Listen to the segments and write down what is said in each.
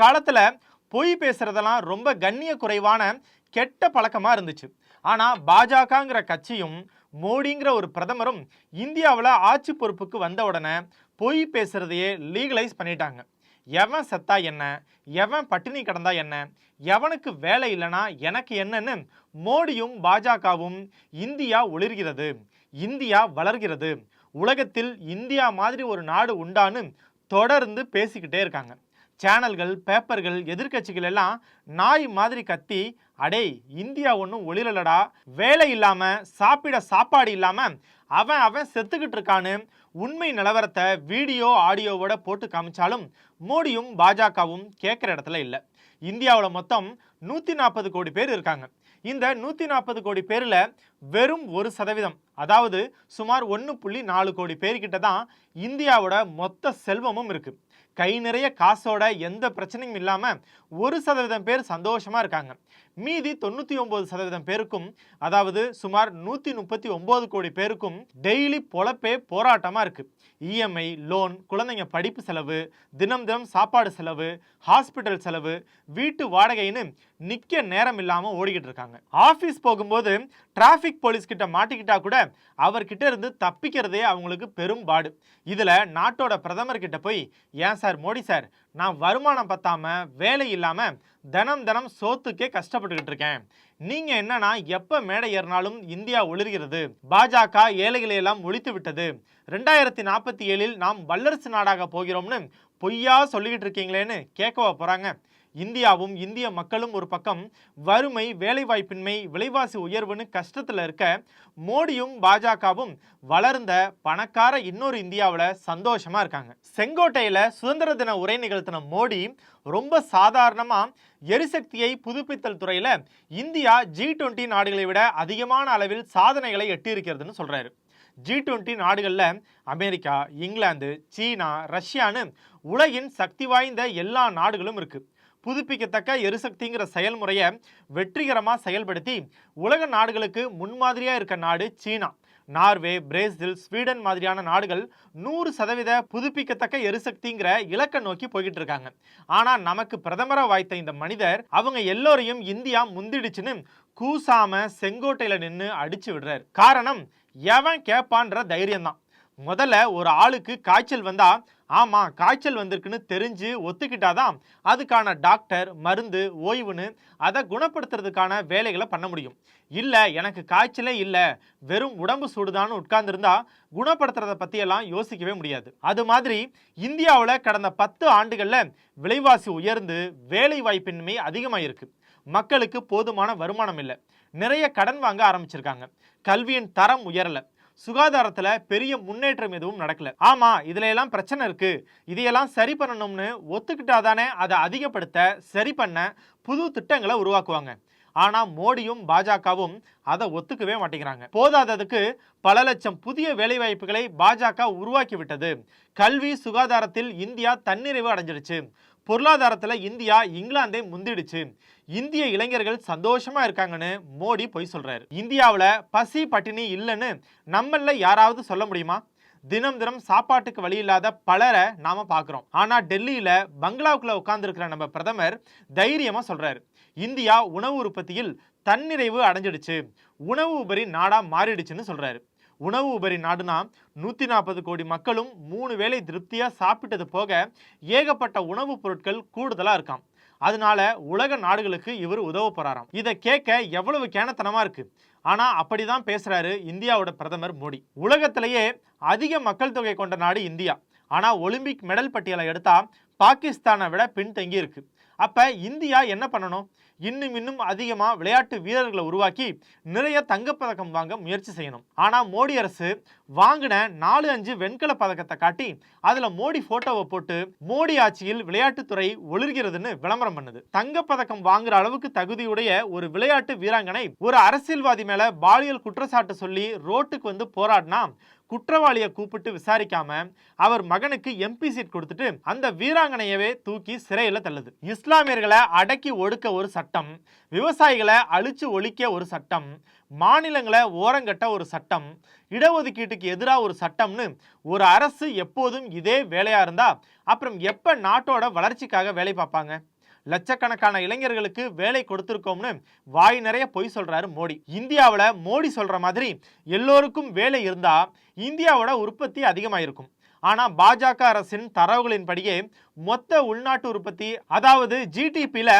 காலத்தில் பொய் பேசுறதெல்லாம் ரொம்ப கண்ணிய குறைவான கெட்ட பழக்கமாக இருந்துச்சு. ஆனால் பாஜகங்கிற கட்சியும் மோடிங்கிற ஒரு பிரதமரும் இந்தியாவில் ஆட்சி பொறுப்புக்கு வந்த உடனே பொய் பேசுறதையே லீகலைஸ் பண்ணிட்டாங்க. எவன் செத்தா என்ன? எவன் பட்டினி கிடந்தா என்ன? எவனுக்கு வேலை இல்லைனா எனக்கு என்னன்னு மோடியும் பாஜகவும் இந்தியா ஒளிர்கிறது இந்தியா வளர்கிறது உலகத்தில் இந்தியா மாதிரி ஒரு நாடு உண்டான்னு தொடர்ந்து பேசிக்கிட்டே இருக்காங்க. சேனல்கள் பேப்பர்கள் எதிர்க்கட்சிகள் எல்லாம் நாய் மாதிரி கத்தி அடே இந்தியா ஒன்றும் ஒளிரலடா வேலை இல்லாமல் சாப்பிட சாப்பாடு இல்லாமல் அவன் அவன் செத்துக்கிட்டு இருக்கான்னு உண்மை நிலவரத்தை வீடியோ ஆடியோவோட போட்டு காமிச்சாலும் மோடியும் பாஜகவும் கேட்குற இடத்துல இல்லை. இந்தியாவில் மொத்தம் நூற்றி நாற்பது கோடி பேர் இருக்காங்க. இந்த நூற்றி நாற்பது கோடி பேரில் வெறும் ஒரு சதவீதம் அதாவது சுமார் ஒன்று புள்ளி நாலு கோடி பேர்கிட்ட தான் இந்தியாவோட மொத்த செல்வமும் இருக்குது கை நிறைய காசோட எந்த பிரச்சனையும் இல்லாமல் ஒரு சதவீதம் பேர் சந்தோஷமாக இருக்காங்க. மீதி தொண்ணூற்றி ஒம்பது சதவீதம் பேருக்கும் அதாவது சுமார் நூற்றி முப்பத்தி ஒம்பது கோடி பேருக்கும் டெய்லி பொழப்பே போராட்டமாக இருக்குது இஎம்ஐ லோன் குழந்தைங்க படிப்பு செலவு தினம் தினம் சாப்பாடு செலவு ஹாஸ்பிட்டல் செலவு வீட்டு வாடகைன்னு நிற்க நேரம் இல்லாமல் ஓடிக்கிட்டு இருக்காங்க. ஆஃபீஸ் போகும்போது டிராஃபிக் போலீஸ் கிட்ட மாட்டிக்கிட்டா கூட அவர்கிட்ட இருந்து தப்பிக்கிறதே அவங்களுக்கு பெரும் பாடு. இதில் நாட்டோட பிரதமர்கிட்ட போய் ஏன் சார் சார் மோடி சார் நான் வருமானம் பத்தாம வேலை இல்லாமல் தினம் தினம் சோத்துக்கே கஷ்டப்பட்டுக்கிட்டு இருக்கேன். நீங்க என்னன்னா எப்ப மேடை ஏறினாலும் இந்தியா ஒளிர்கிறது. பாஜக ஏழைகளை எல்லாம் ஒழித்து விட்டது. ரெண்டாயிரத்தி நாற்பத்தி ஏழில் நாம் வல்லரசு நாடாக போகிறோம்னு பொய்யா சொல்லிக்கிட்டு இருக்கீங்களேன்னு கேட்கவா போறாங்க. இந்தியாவும் இந்திய மக்களும் ஒரு பக்கம் வறுமை வேலைவாய்ப்பின்மை விலைவாசி உயர்வுன்னு கஷ்டத்தில் இருக்க மோடியும் பாஜகவும் வளர்ந்த பணக்கார இன்னொரு இந்தியாவில் சந்தோஷமாக இருக்காங்க. செங்கோட்டையில் சுதந்திர தின உரை நிகழ்த்தின மோடி ரொம்ப சாதாரணமாக எரிசக்தியை புதுப்பித்தல் துறையில் இந்தியா ஜி டுவெண்ட்டி நாடுகளை விட அதிகமான அளவில் சாதனைகளை எட்டியிருக்கிறதுன்னு சொல்கிறாரு ஜி டுவெண்ட்டி நாடுகளில் அமெரிக்கா இங்கிலாந்து சீனா ரஷ்யான்னு உலகின் சக்தி வாய்ந்த எல்லா நாடுகளும் இருக்குது புதுப்பிக்கத்தக்க எரிசக்திங்கிற செயல்முறையை வெற்றிகரமாக செயல்படுத்தி உலக நாடுகளுக்கு முன்மாதிரியாக இருக்க நாடு சீனா. நார்வே பிரேசில் ஸ்வீடன் மாதிரியான நாடுகள் நூறு சதவீத புதுப்பிக்கத்தக்க எரிசக்திங்கிற இலக்கை நோக்கி போய்கிட்டு இருக்காங்க. ஆனால் நமக்கு பிரதமராக வாய்த்த இந்த மனிதர் அவங்க எல்லோரையும் இந்தியா முந்திடுச்சுன்னு கூசாம செங்கோட்டையில் நின்று அடிச்சு விடுறாரு. காரணம் எவன் கேட்பான்ற தைரியம் தான் முதல்ல ஒரு ஆளுக்கு காய்ச்சல் வந்தால் ஆமாம் காய்ச்சல் வந்திருக்குன்னு தெரிஞ்சு ஒத்துக்கிட்டாதான் அதுக்கான டாக்டர் மருந்து ஓய்வுன்னு அதை குணப்படுத்துறதுக்கான வேலைகளை பண்ண முடியும். இல்லை எனக்கு காய்ச்சலே இல்லை வெறும் உடம்பு சூடுதான்னு உட்கார்ந்துருந்தா குணப்படுத்துறத பற்றியெல்லாம் யோசிக்கவே முடியாது. அது மாதிரி இந்தியாவில் கடந்த பத்து ஆண்டுகளில் விலைவாசி உயர்ந்து வேலை வாய்ப்பின்மை இருக்குது மக்களுக்கு போதுமான வருமானம் இல்லை. நிறைய கடன் வாங்க ஆரம்பிச்சிருக்காங்க. கல்வியின் தரம் உயரல. சுகாதாரத்துல பெரிய முன்னேற்றம் எதுவும் நடக்கல. ஆமா இதுல எல்லாம் பிரச்சனை இருக்கு. இதையெல்லாம் சரி பண்ணணும்னு ஒத்துக்கிட்டாதானே அதை அதிகப்படுத்த சரி பண்ண புது திட்டங்களை உருவாக்குவாங்க. ஆனா மோடியும் பாஜகவும் அதை ஒத்துக்கவே மாட்டேங்கிறாங்க. போதாததுக்கு பல லட்சம் புதிய வேலைவாய்ப்புகளை பாஜக உருவாக்கி விட்டது கல்வி சுகாதாரத்தில் இந்தியா தன்னிறைவு அடைஞ்சிடுச்சு. பொருளாதாரத்தில் இந்தியா இங்கிலாந்தை முந்திடுச்சு. இந்திய இளைஞர்கள் சந்தோஷமா இருக்காங்கன்னு மோடி பொய் சொல்றாரு. இந்தியாவில் பசி பட்டினி இல்லைன்னு நம்மள யாராவது சொல்ல முடியுமா? தினம் தினம் சாப்பாட்டுக்கு வழி இல்லாத பலரை நாம பார்க்குறோம் ஆனா டெல்லியில பங்களாவுக்குள்ள உட்கார்ந்துருக்கிற நம்ம பிரதமர் தைரியமா சொல்றாரு. இந்தியா உணவு உற்பத்தியில் தன்னிறைவு அடைஞ்சிடுச்சு. உணவு உபரி நாடா மாறிடுச்சுன்னு சொல்றாரு. உணவு உபரி நாடுனா நூற்றி நாற்பது கோடி மக்களும் மூணு வேளை திருப்தியாக சாப்பிட்டது போக ஏகப்பட்ட உணவுப் பொருட்கள் கூடுதலாக இருக்காம். அதனால உலக நாடுகளுக்கு இவர் உதவ போறாராம். இதை கேட்க எவ்வளவு கேனத்தனமா இருக்கு? ஆனா அப்படிதான் பேசுறாரு இந்தியாவோட பிரதமர் மோடி. உலகத்திலேயே அதிக மக்கள் தொகை கொண்ட நாடு இந்தியா. ஆனா ஒலிம்பிக் மெடல் பட்டியலை எடுத்தா பாகிஸ்தானை விட பின்தங்கி இருக்கு அப்போ இந்தியா என்ன பண்ணணும்? இன்னும் இன்னும் அதிகமாக விளையாட்டு வீரர்களை உருவாக்கி நிறைய தங்கப்பதக்கம் வாங்க முயற்சி செய்யணும். ஆனால் மோடி அரசு வாங்கின நாலு அஞ்சு வெண்கல பதக்கத்தை காட்டி அதில் மோடி ஃபோட்டோவை போட்டு மோடி ஆட்சியில் விளையாட்டுத்துறை ஒளிர்கிறதுன்னு விளம்பரம் பண்ணுது. தங்கப்பதக்கம் வாங்குற அளவுக்கு தகுதியுடைய ஒரு விளையாட்டு வீராங்கனை ஒரு அரசியல்வாதி மேலே பாலியல் குற்றச்சாட்டு சொல்லி ரோட்டுக்கு வந்து போராடினா குற்றவாளியை கூப்பிட்டு விசாரிக்காம அவர் மகனுக்கு எம்பி சீட் கொடுத்துட்டு அந்த வீராங்கனையவே தூக்கி சிறையில் தள்ளுது. இஸ்லாமியர்களை அடக்கி ஒடுக்க ஒரு சட்டம் விவசாயிகளை அழிச்சு ஒழிக்க ஒரு சட்டம் மாநிலங்களை ஓரங்கட்ட ஒரு சட்டம் இடஒதுக்கீட்டுக்கு எதிராக ஒரு சட்டம்னு ஒரு அரசு எப்போதும் இதே வேலையாக இருந்தா அப்புறம் எப்போ நாட்டோட வளர்ச்சிக்காக வேலை பார்ப்பாங்க? லட்சக்கணக்கான இளைஞர்களுக்கு வேலை கொடுத்திருக்கோம்னு வாய் நிறைய பொய் சொல்றாரு மோடி. இந்தியாவில் மோடி சொல்ற மாதிரி எல்லோருக்கும் வேலை இருந்தா இந்தியாவோட உற்பத்தி அதிகமாயிருக்கும். ஆனால் பாஜக அரசின் தரவுகளின்படியே மொத்த உள்நாட்டு உற்பத்தி அதாவது ஜிடிபியில்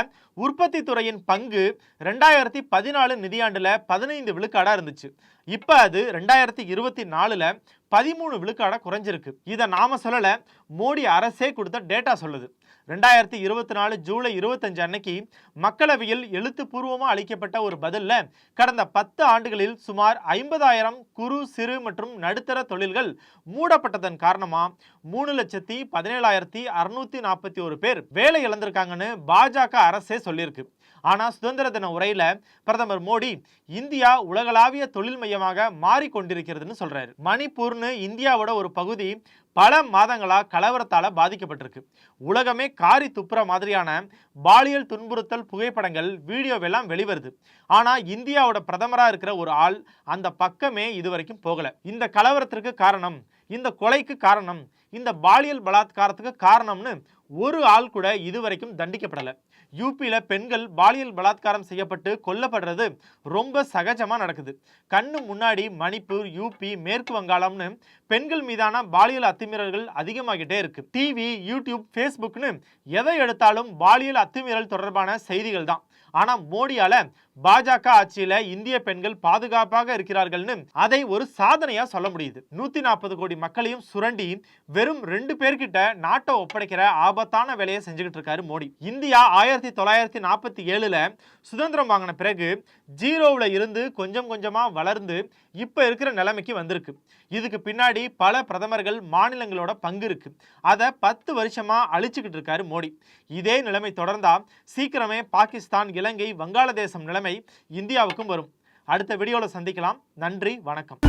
உற்பத்தி துறையின் பங்கு ரெண்டாயிரத்தி பதினாலு நிதியாண்டில் பதினைந்து விழுக்காடாக இருந்துச்சு. இப்போ அது ரெண்டாயிரத்தி இருபத்தி நாலில் பதிமூணு விழுக்காடாக குறைஞ்சிருக்கு. இதை நாம சொல்லலை மோடி அரசே கொடுத்த டேட்டா சொல்லுது. ரெண்டாயிரத்தி இருபத்தி நாலு ஜூலை இருபத்தஞ்சு அன்னைக்கு மக்களவையில் எழுத்துப்பூர்வமாக அளிக்கப்பட்ட ஒரு பதிலில் கடந்த பத்து ஆண்டுகளில் சுமார் ஐம்பதாயிரம் குறு சிறு மற்றும் நடுத்தர தொழில்கள் மூடப்பட்டதன் காரணமாக மூணு லட்சத்தி பதினேழாயிரத்தி அறுநூத்தி நாற்பத்தி ஒரு பேர் வேலை இழந்திருக்காங்கன்னு பாஜக அரசே சொல்லியிருக்கு. ஆனால் சுதந்திர தின உரையில் பிரதமர் மோடி இந்தியா உலகளாவிய தொழில் மையமாக மாறிக்கொண்டிருக்கிறதுன்னு சொல்கிறாரு மணிப்பூர்னு இந்தியாவோட ஒரு பகுதி பல மாதங்களாக கலவரத்தால் பாதிக்கப்பட்டிருக்கு. உலகமே காரி துப்புற மாதிரியான பாலியல் துன்புறுத்தல் புகைப்படங்கள் வீடியோவெல்லாம் வெளிவருது. ஆனால் இந்தியாவோட பிரதமராக இருக்கிற ஒரு ஆள் அந்த பக்கமே இதுவரைக்கும் போகலை. இந்த கலவரத்திற்கு காரணம் இந்த கொலைக்கு காரணம் இந்த பாலியல் பலாத்காரத்துக்கு காரணம்னு ஒரு ஆள் கூட இதுவரைக்கும் தண்டிக்கப்படலை. யூபியில் பெண்கள் பாலியல் பலாத்காரம் செய்யப்பட்டு கொல்லப்படுறது ரொம்ப சகஜமாக நடக்குது. கண்ணு முன்னாடி மணிப்பூர் யூபி மேற்கு வங்காளம்னு பெண்கள் மீதான பாலியல் அத்துமீறல்கள் அதிகமாகிட்டே இருக்கு. டிவி யூடியூப் ஃபேஸ்புக்னு எதை எடுத்தாலும் பாலியல் அத்துமீறல் தொடர்பான செய்திகள் தான். ஆனால் மோடியால் பாஜக ஆட்சியில இந்திய பெண்கள் பாதுகாப்பாக இருக்கிறார்கள்னு அதை ஒரு சாதனையா சொல்ல முடியுது. நூத்தி நாற்பது கோடி மக்களையும் சுரண்டி வெறும் ரெண்டு பேர்கிட்ட நாட்டை ஒப்படைக்கிற ஆபத்தான வேலையை செஞ்சுக்கிட்டு இருக்காரு மோடி. இந்தியா ஆயிரத்தி தொள்ளாயிரத்தி நாற்பத்தி ஏழுல சுதந்திரம் வாங்கின பிறகு ஜீரோவில் இருந்து கொஞ்சம் கொஞ்சமா வளர்ந்து இப்ப இருக்கிற நிலைமைக்கு வந்திருக்கு. இதுக்கு பின்னாடி பல பிரதமர்கள் மாநிலங்களோட பங்கு இருக்கு. அதை பத்து வருஷமா அழிச்சுக்கிட்டு இருக்காரு மோடி. இதே நிலைமை தொடர்ந்தா சீக்கிரமே பாகிஸ்தான் இலங்கை வங்காளதேசம் நிலைமை நிலைமை இந்தியாவுக்கும் வரும். அடுத்த வீடியோவில் சந்திக்கலாம். நன்றி வணக்கம்.